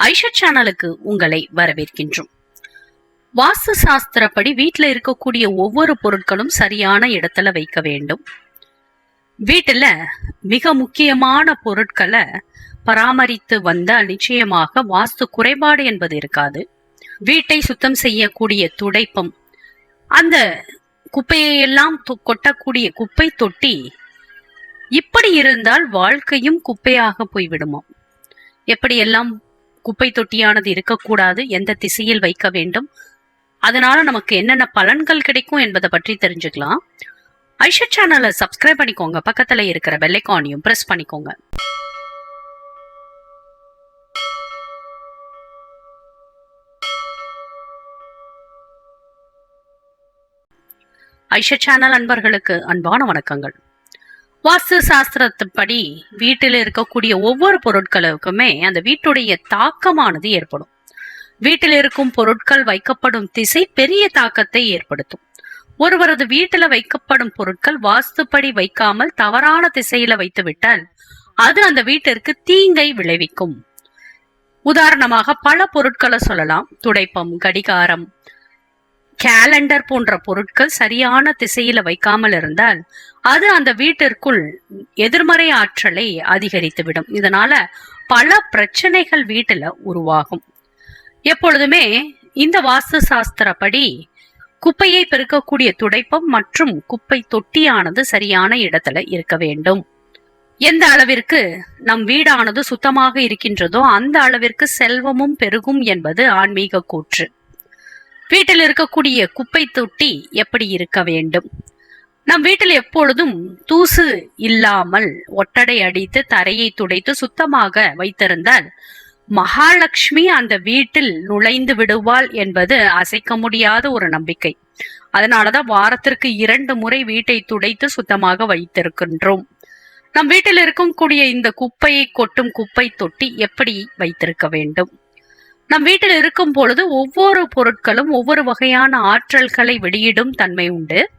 ஐஷா சேனலுக்கு உங்களை வரவேற்கின்றோம். வாஸ்து சாஸ்திரப்படி வீட்டில் இருக்கக்கூடிய ஒவ்வொரு பொருட்களும் சரியான இடத்துல வைக்க வேண்டும். வீட்டில் மிக முக்கியமான பொருட்களை பராமரித்து வந்தால் நிச்சயமாக வாஸ்து குறைபாடு என்பது இருக்காது. வீட்டை சுத்தம் செய்யக்கூடிய துடைப்பம் அந்த குப்பையை எல்லாம் கொட்டக்கூடிய குப்பை தொட்டி இப்படி இருந்தால் வாழ்க்கையும் குப்பையாக போய்விடுமோ எப்படியெல்லாம் குப்பை தொட்டியானது இருக்கக்கூடாது எந்த திசையில் வைக்க வேண்டும். அதனால நமக்கு என்னென்ன பலன்கள் கிடைக்கும் என்பதை பற்றி தெரிஞ்சுக்கலாம். ஐஷா சேனலை சப்ஸ்கிரைப் பண்ணிக்கோங்க. பக்கத்துல இருக்கிற பெல்லைக்கானையும் பிரஸ் பண்ணிக்கோங்க. ஐஷா சேனல் அன்பர்களுக்கு அன்பான வணக்கங்கள். வாஸ்து சாஸ்திரத்துப்படி வீட்டில் இருக்கக்கூடிய ஒவ்வொரு பொருட்களுக்குமே அந்த வீட்டுடைய தாக்கமானது ஏற்படும். வீட்டில் இருக்கும் பொருட்கள் வைக்கப்படும் திசை பெரிய தாக்கத்தை ஏற்படுத்தும். ஒருவரது வீட்டில வைக்கப்படும் பொருட்கள் வாஸ்துப்படி வைக்காமல் தவறான திசையில வைத்து விட்டால் அது அந்த வீட்டிற்கு தீங்கை விளைவிக்கும். உதாரணமாக பல பொருட்களை சொல்லலாம். துடைப்பம் கடிகாரம் கேலண்டர் போன்ற பொருட்கள் சரியான திசையில வைக்காமல் இருந்தால் அது அந்த வீட்டிற்குள் எதிர்மறை ஆற்றலை அதிகரித்துவிடும். இதனால பல பிரச்சனைகள் வீட்டுல உருவாகும். எப்பொழுதுமே இந்த வாஸ்து சாஸ்திரப்படி குப்பையை பெருக்கக்கூடிய துடைப்பம் மற்றும் குப்பை தொட்டியானது சரியான இடத்துல இருக்க வேண்டும். எந்த அளவிற்கு நம் வீடானது சுத்தமாக இருக்கின்றதோ அந்த அளவிற்கு செல்வமும் பெருகும் என்பது ஆன்மீக கூற்று. வீட்டில் இருக்கக்கூடிய குப்பை தொட்டி எப்படி இருக்க வேண்டும்? நம் வீட்டில் எப்பொழுதும் தூசு இல்லாமல் ஒட்டடை அடித்து தரையை துடைத்து சுத்தமாக வைத்திருந்தால் மகாலட்சுமி அந்த வீட்டில் நுழைந்து விடுவாள் என்பது அசைக்க முடியாத ஒரு நம்பிக்கை. அதனாலதான் வாரத்திற்கு இரண்டு முறை வீட்டை துடைத்து சுத்தமாக வைத்திருக்கின்றோம். நம் வீட்டில் இருக்கக்கூடிய இந்த குப்பையை கொட்டும் குப்பை தொட்டி எப்படி வைத்திருக்க வேண்டும்? நம் வீட்டில் இருக்கும் பொழுது ஒவ்வொரு பொருட்களும் ஒவ்வொரு வகையான ஆற்றல்களை வெளியிடும் தன்மை உண்டு.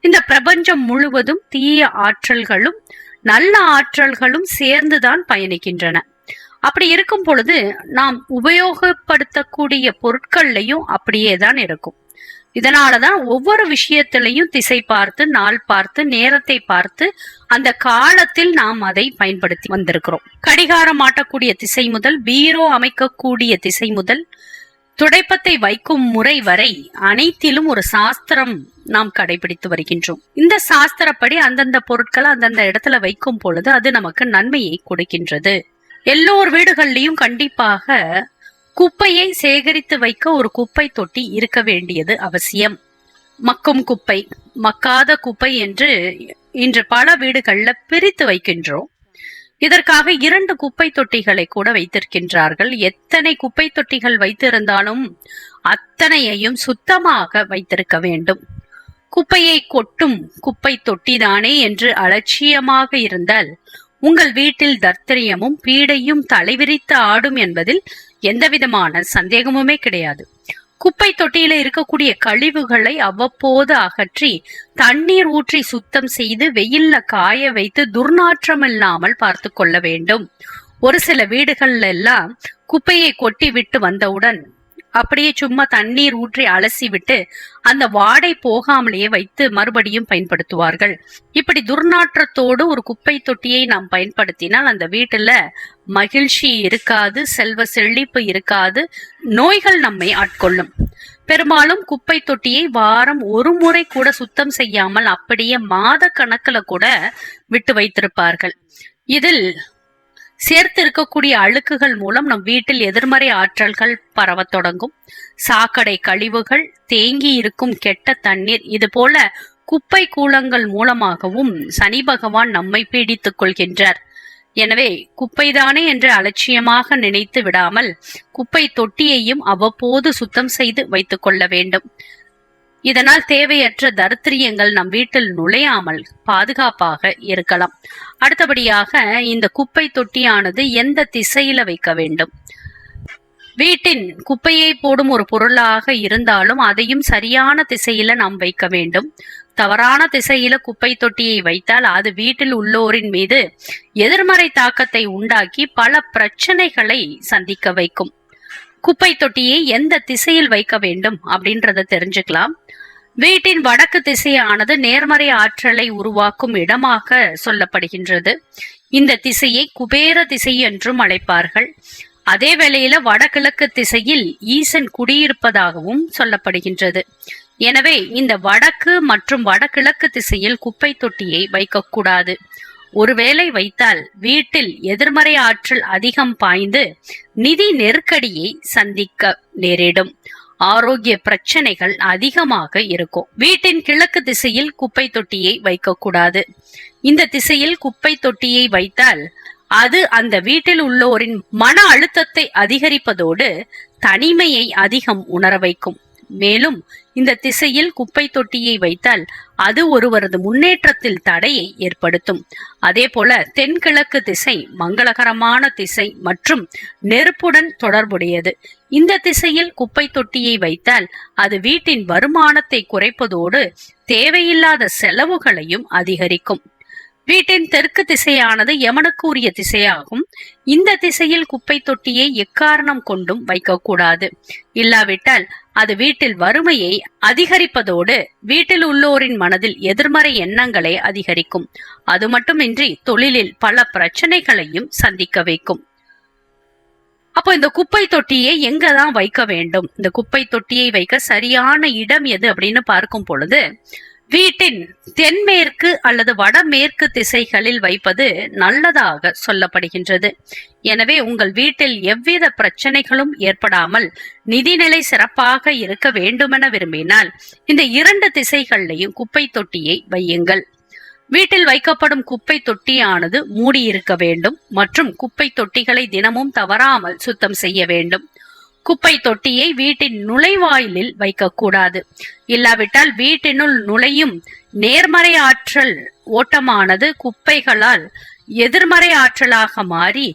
இந்த பிரபஞ்சம் முழுவதும் தீய ஆற்றல்களும் நல்ல ஆற்றல்களும் சேர்ந்துதான் பயணிக்கின்றன. அப்படி இருக்கும் பொழுது நாம் உபயோகப்படுத்தக்கூடிய பொருட்கள்லையும் அப்படியே தான் இருக்கும். இதனாலதான் ஒவ்வொரு விஷயத்திலையும் திசை பார்த்து நாள் பார்த்து நேரத்தை பார்த்து அந்த காலத்தில் நாம் அதை பயன்படுத்தி வந்திருக்கிறோம். கடிகாரம் மாட்டக்கூடிய திசை முதல் பீரோ அமைக்கக்கூடிய திசை முதல் துடைப்பத்தை வைக்கும் முறை வரை அனைத்திலும் ஒரு சாஸ்திரம் நாம் கடைபிடித்து வருகின்றோம். இந்த சாஸ்திரப்படி அந்தந்த பொருட்களை அந்தந்த இடத்துல வைக்கும் பொழுது அது நமக்கு நன்மையை கொடுக்கின்றது. எல்லோர் வீடுகள்லயும் கண்டிப்பாக குப்பையை சேகரித்து வைக்க ஒரு குப்பை தொட்டி இருக்க வேண்டியது அவசியம். மக்கும் குப்பை மக்காத குப்பை என்று இன்று பல வீடுகள்ல பிரித்து வைக்கின்றோம். இதற்காக இரண்டு குப்பை தொட்டிகளை கூட வைத்திருக்கின்றார்கள். எத்தனை குப்பை தொட்டிகள் வைத்திருந்தாலும் அத்தனையையும் சுத்தமாக வைத்திருக்க வேண்டும். குப்பையை கொட்டும் குப்பை தொட்டிதானே என்று அலட்சியமாக இருந்தால் உங்கள் வீட்டில் தர்த்தரியமும் பீடையும் தலைவிரித்து ஆடும் என்பதில் எந்தவிதமான சந்தேகமுமே கிடையாது. குப்பை தொட்டியில இருக்கக்கூடிய கழிவுகளை அவ்வப்போது அகற்றி தண்ணீர் ஊற்றி சுத்தம் செய்து வெயில்ல காய வைத்து துர்நாற்றம் இல்லாமல் பார்த்து கொள்ள வேண்டும். ஒரு சில வீடுகள்ல எல்லாம் குப்பையை கொட்டி விட்டு வந்தவுடன் அப்படியே சும்மா தண்ணீர் ஊற்றி அலசி விட்டு அந்த வாடை போகாமலேயே வைத்து மறுபடியும் பயன்படுத்துவார்கள். இப்படி துர்நாற்றத்தோடு ஒரு குப்பை தொட்டியை நாம் பயன்படுத்தினால் அந்த வீட்டுல மகிழ்ச்சி இருக்காது செல்வ செழிப்பு இருக்காது நோய்கள் நம்மை ஆட்கொள்ளும். பெரும்பாலும் குப்பை தொட்டியை வாரம் ஒரு முறை கூட சுத்தம் செய்யாமல் அப்படியே மாத கணக்குல கூட விட்டு வைத்திருப்பார்கள். இதில் சேர்த்து இருக்கக்கூடிய அழுக்குகள் மூலம் நம் வீட்டில் எதிர்மறை ஆற்றல்கள் பரவத் தொடங்கும். சாக்கடை கழிவுகள் தேங்கி இருக்கும் கெட்ட தண்ணீர் இது போல குப்பை கூலங்கள் மூலமாகவும் சனி பகவான் நம்மை பீடித்துக் கொள்கின்றார். எனவே குப்பைதானே என்று அலட்சியமாக நினைத்து விடாமல் குப்பை தொட்டியையும் அவ்வப்போது சுத்தம் செய்து வைத்துக் கொள்ள வேண்டும். இதனால் தேவையற்ற தரித்திரியங்கள் நம் வீட்டில் நுழையாமல் பாதுகாப்பாக இருக்கலாம். அடுத்தபடியாக இந்த குப்பை தொட்டியானது எந்த திசையில வைக்க வேண்டும்? வீட்டின் குப்பையை போடும் ஒரு பொருளாக இருந்தாலும் அதையும் சரியான திசையில நாம் வைக்க வேண்டும். தவறான திசையில குப்பை தொட்டியை வைத்தால் அது வீட்டில் உள்ளோரின் மீது எதிர்மறை தாக்கத்தை உண்டாக்கி பல பிரச்சனைகளை சந்திக்க வைக்கும். குப்பை தொட்டியை எந்த திசையில் வைக்க வேண்டும் அப்படின்றத தெரிஞ்சுக்கலாம். வீட்டின் வடக்கு திசையானது நேர்மறை ஆற்றலை உருவாக்கும் இடமாக சொல்லப்படுகின்றது. இந்த திசையை குபேர திசை என்றும் அழைப்பார்கள். அதே வேளையில வடகிழக்கு திசையில் ஈசன் குடியிருப்பதாகவும் சொல்லப்படுகின்றது. எனவே இந்த வடக்கு மற்றும் வடகிழக்கு திசையில் குப்பை தொட்டியை வைக்கக்கூடாது. ஒருவேளை வைத்தால் வீட்டில் எதிர்மறை ஆற்றல் அதிகம் பாய்ந்து நிதி நெருக்கடியை சந்திக்க நேரிடும். ஆரோக்கிய பிரச்சனைகள் அதிகமாக இருக்கும். வீட்டின் கிழக்கு திசையில் குப்பை தொட்டியை வைக்கக்கூடாது. இந்த திசையில் குப்பை தொட்டியை வைத்தால் அது அந்த வீட்டில் உள்ளோரின் மன அழுத்தத்தை அதிகரிப்பதோடு தனிமையை அதிகம் உணர வைக்கும். மேலும் இந்த திசையில் குப்பை தொட்டியை வைத்தால் அது ஒருவரது முன்னேற்றத்தில் தடையை ஏற்படுத்தும். அதே போல தென்கிழக்கு திசை மங்களகரமான திசை மற்றும் நெருப்புடன் தொடர்புடையது. இந்த திசையில் குப்பை தொட்டியை வைத்தால் அது வீட்டின் வருமானத்தை குறைப்பதோடு தேவையில்லாத செலவுகளையும் அதிகரிக்கும். வீட்டின் தெற்கு திசையானது யமனுக்கு உரிய திசையாகும். இந்த திசையில் குப்பை தொட்டியை எக்காரணம் கொண்டும் வைக்கக்கூடாது. இல்லாவிட்டால் அது வீட்டில் வறுமையை அதிகரிப்பதோடு வீட்டில் உள்ளோரின் மனதில் எதிர்மறை எண்ணங்களை அதிகரிக்கும். அது மட்டுமின்றி தொழிலில் பல பிரச்சனைகளையும் சந்திக்க வைக்கும். அப்போ இந்த குப்பை தொட்டியை எங்க தான் வைக்க வேண்டும்? இந்த குப்பை தொட்டியை வைக்க சரியான இடம் எது அப்படின்னு பார்க்கும் பொழுது வீட்டின் தென்மேற்கு அல்லது வடமேற்கு திசைகளில் வைப்பது நல்லதாக சொல்லப்படுகின்றது. எனவே உங்கள் வீட்டில் எவ்வித பிரச்சனைகளும் ஏற்படாமல் நிதிநிலை சிறப்பாக இருக்க வேண்டுமென விரும்பினால் இந்த இரண்டு திசைகளிலையும் குப்பை தொட்டியை வையுங்கள். வீட்டில் வைக்கப்படும் குப்பை தொட்டியானது மூடியிருக்க வேண்டும் மற்றும் குப்பை தொட்டிகளை தினமும் தவறாமல் சுத்தம் செய்ய வேண்டும். குப்பை தொட்டியை வீட்டின் நுழைவாயிலில் வைக்கக்கூடாது. இல்லாவிட்டால் வீட்டினுள் நுழையும் நேர்மறை ஆற்றல் ஓட்டமானது குப்பைகளால் எதிர்மறை ஆற்றலாக மாறி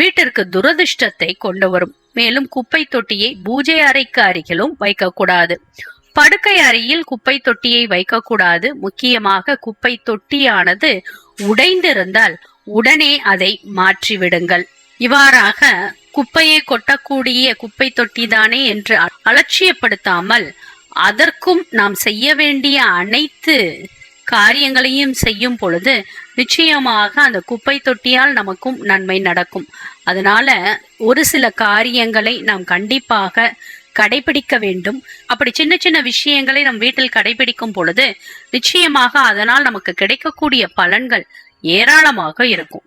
வீட்டிற்கு துரதிர்ஷ்டத்தை கொண்டு வரும். மேலும் குப்பை தொட்டியை பூஜை அறைக்கு அருகிலும் வைக்கக்கூடாது. படுக்கை அறையில் குப்பை தொட்டியை வைக்கக்கூடாது. முக்கியமாக குப்பை தொட்டியானது உடைந்திருந்தால் உடனே அதை மாற்றிவிடுங்கள். இவ்வாறாக குப்பையை கொட்டக்கூடிய குப்பை தொட்டிதானே என்று அலட்சியப்படுத்தாமல் அதற்கும் நாம் செய்ய வேண்டிய அனைத்து காரியங்களையும் செய்யும் பொழுது நிச்சயமாக அந்த குப்பை தொட்டியால் நமக்கும் நன்மை நடக்கும். அதனால ஒரு சில காரியங்களை நாம் கண்டிப்பாக கடைபிடிக்க வேண்டும். அப்படி சின்ன சின்ன விஷயங்களை நம் வீட்டில் கடைபிடிக்கும் பொழுது நிச்சயமாக அதனால் நமக்கு கிடைக்கக்கூடிய பலன்கள் ஏராளமாக இருக்கும்.